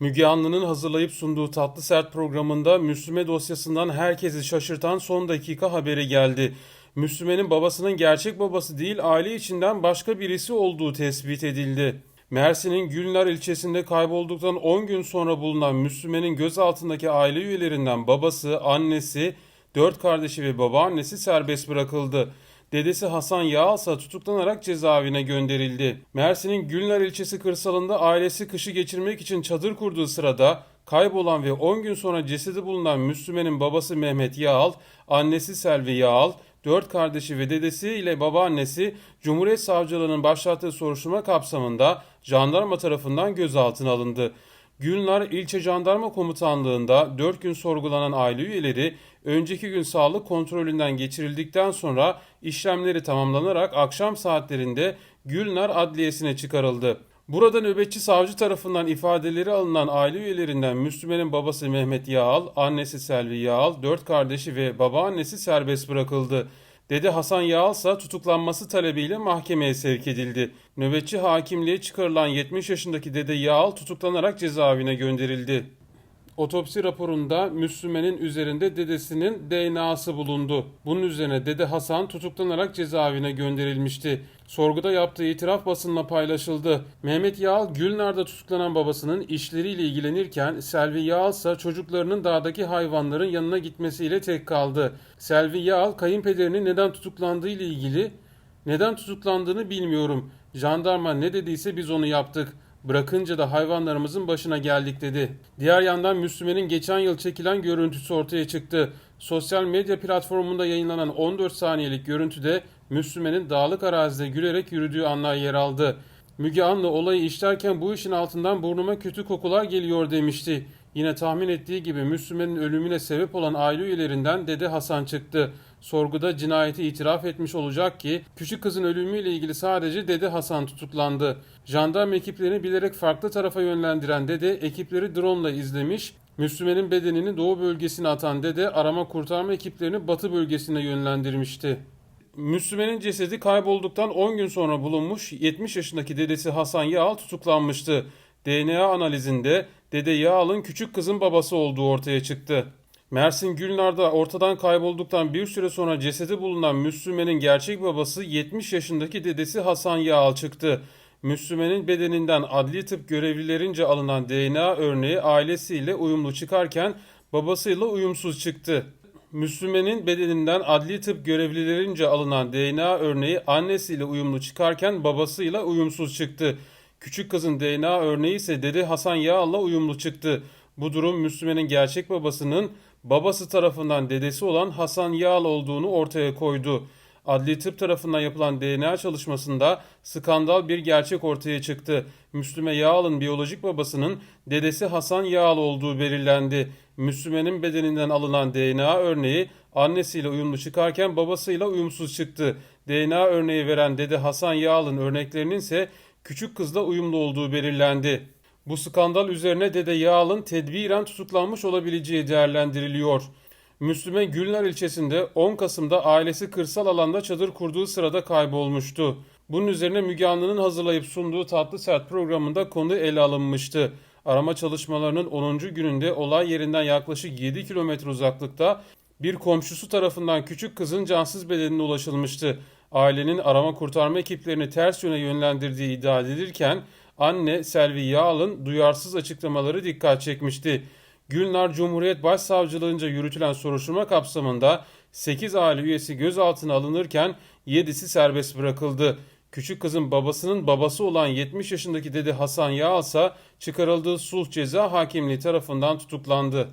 Müge Anlı'nın hazırlayıp sunduğu Tatlı Sert programında Müslüme dosyasından herkesi şaşırtan son dakika haberi geldi. Müslüme'nin babasının gerçek babası değil aile içinden başka birisi olduğu tespit edildi. Mersin'in Gülnar ilçesinde kaybolduktan 10 gün sonra bulunan Müslüme'nin gözaltındaki aile üyelerinden babası, annesi, 4 kardeşi ve babaannesi serbest bırakıldı. Dedesi Hasan Yağalsa tutuklanarak cezaevine gönderildi. Mersin'in Gülnar ilçesi kırsalında ailesi kışı geçirmek için çadır kurduğu sırada kaybolan ve 10 gün sonra cesedi bulunan Müslüme'nin babası Mehmet Yağal, annesi Selvi Yağal, dört kardeşi ve dedesi ile babaannesi Cumhuriyet Savcılığı'nın başlattığı soruşturma kapsamında jandarma tarafından gözaltına alındı. Gülnar İlçe Jandarma Komutanlığı'nda 4 gün sorgulanan aile üyeleri önceki gün sağlık kontrolünden geçirildikten sonra işlemleri tamamlanarak akşam saatlerinde Gülnar Adliyesi'ne çıkarıldı. Burada nöbetçi savcı tarafından ifadeleri alınan aile üyelerinden Müslüme'nin babası Mehmet Yağal, annesi Selvi Yağal, dört kardeşi ve babaannesi serbest bırakıldı. Dede Hasan Yağal ise tutuklanması talebiyle mahkemeye sevk edildi. Nöbetçi hakimliğe çıkarılan 70 yaşındaki dede Yağal tutuklanarak cezaevine gönderildi. Otopsi raporunda Müslüme'nin üzerinde dedesinin DNA'sı bulundu. Bunun üzerine dede Hasan tutuklanarak cezaevine gönderilmişti. Sorguda yaptığı itiraf basınla paylaşıldı. Mehmet Yağal Gülnar'da tutuklanan babasının işleriyle ilgilenirken Selvi Yağal ise çocuklarının dağdaki hayvanların yanına gitmesiyle tek kaldı. Selvi Yağal kayınpederinin neden tutuklandığı ile ilgili neden tutuklandığını bilmiyorum. Jandarma ne dediyse biz onu yaptık. Bırakınca da hayvanlarımızın başına geldik dedi. Diğer yandan Müslüme'nin geçen yıl çekilen görüntüsü ortaya çıktı. Sosyal medya platformunda yayınlanan 14 saniyelik görüntüde Müslüme'nin dağlık arazide gülerek yürüdüğü anlar yer aldı. Müge Anlı olayı işlerken bu işin altından burnuma kötü kokular geliyor demişti. Yine tahmin ettiği gibi Müslüme'nin ölümüne sebep olan aile üyelerinden Dede Hasan çıktı. Sorguda cinayeti itiraf etmiş olacak ki küçük kızın ölümüyle ilgili sadece Dede Hasan tutuklandı. Jandarma ekiplerini bilerek farklı tarafa yönlendiren Dede ekipleri drone ile izlemiş. Müslüme'nin bedenini doğu bölgesine atan Dede arama kurtarma ekiplerini batı bölgesine yönlendirmişti. Müslüme'nin cesedi kaybolduktan 10 gün sonra bulunmuş 70 yaşındaki dedesi Hasan Yağal tutuklanmıştı. DNA analizinde dede Yağal'ın küçük kızın babası olduğu ortaya çıktı. Mersin Gülnar'da ortadan kaybolduktan bir süre sonra cesedi bulunan Müslüme'nin gerçek babası 70 yaşındaki dedesi Hasan Yağal çıktı. Müslüme'nin bedeninden adli tıp görevlilerince alınan DNA örneği ailesiyle uyumlu çıkarken babasıyla uyumsuz çıktı. Müslüme'nin bedeninden adli tıp görevlilerince alınan DNA örneği annesiyle uyumlu çıkarken babasıyla uyumsuz çıktı. Küçük kızın DNA örneği ise dede Hasan Yağal'la uyumlu çıktı. Bu durum Müslüme'nin gerçek babasının babası tarafından dedesi olan Hasan Yağal olduğunu ortaya koydu. Adli tıp tarafından yapılan DNA çalışmasında skandal bir gerçek ortaya çıktı. Müslüme Yağal'ın biyolojik babasının dedesi Hasan Yağal olduğu belirlendi. Müslüme'nin bedeninden alınan DNA örneği annesiyle uyumlu çıkarken babasıyla uyumsuz çıktı. DNA örneği veren dede Hasan Yağal'ın örneklerinin ise küçük kızla uyumlu olduğu belirlendi. Bu skandal üzerine Dede Yağal'ın tedbiren tutuklanmış olabileceği değerlendiriliyor. Müslüme Gülnar ilçesinde 10 Kasım'da ailesi kırsal alanda çadır kurduğu sırada kaybolmuştu. Bunun üzerine Müge Anlı'nın hazırlayıp sunduğu Tatlı Sert programında konu ele alınmıştı. Arama çalışmalarının 10. gününde olay yerinden yaklaşık 7 kilometre uzaklıkta bir komşusu tarafından küçük kızın cansız bedenine ulaşılmıştı. Ailenin arama kurtarma ekiplerini ters yöne yönlendirdiği iddia edilirken anne Selvi Yağal'ın duyarsız açıklamaları dikkat çekmişti. Gülnar Cumhuriyet Başsavcılığınca yürütülen soruşturma kapsamında 8 aile üyesi gözaltına alınırken 7'si serbest bırakıldı. Küçük kızın babasının babası olan 70 yaşındaki dede Hasan Yağal ise çıkarıldığı sulh ceza hakimliği tarafından tutuklandı.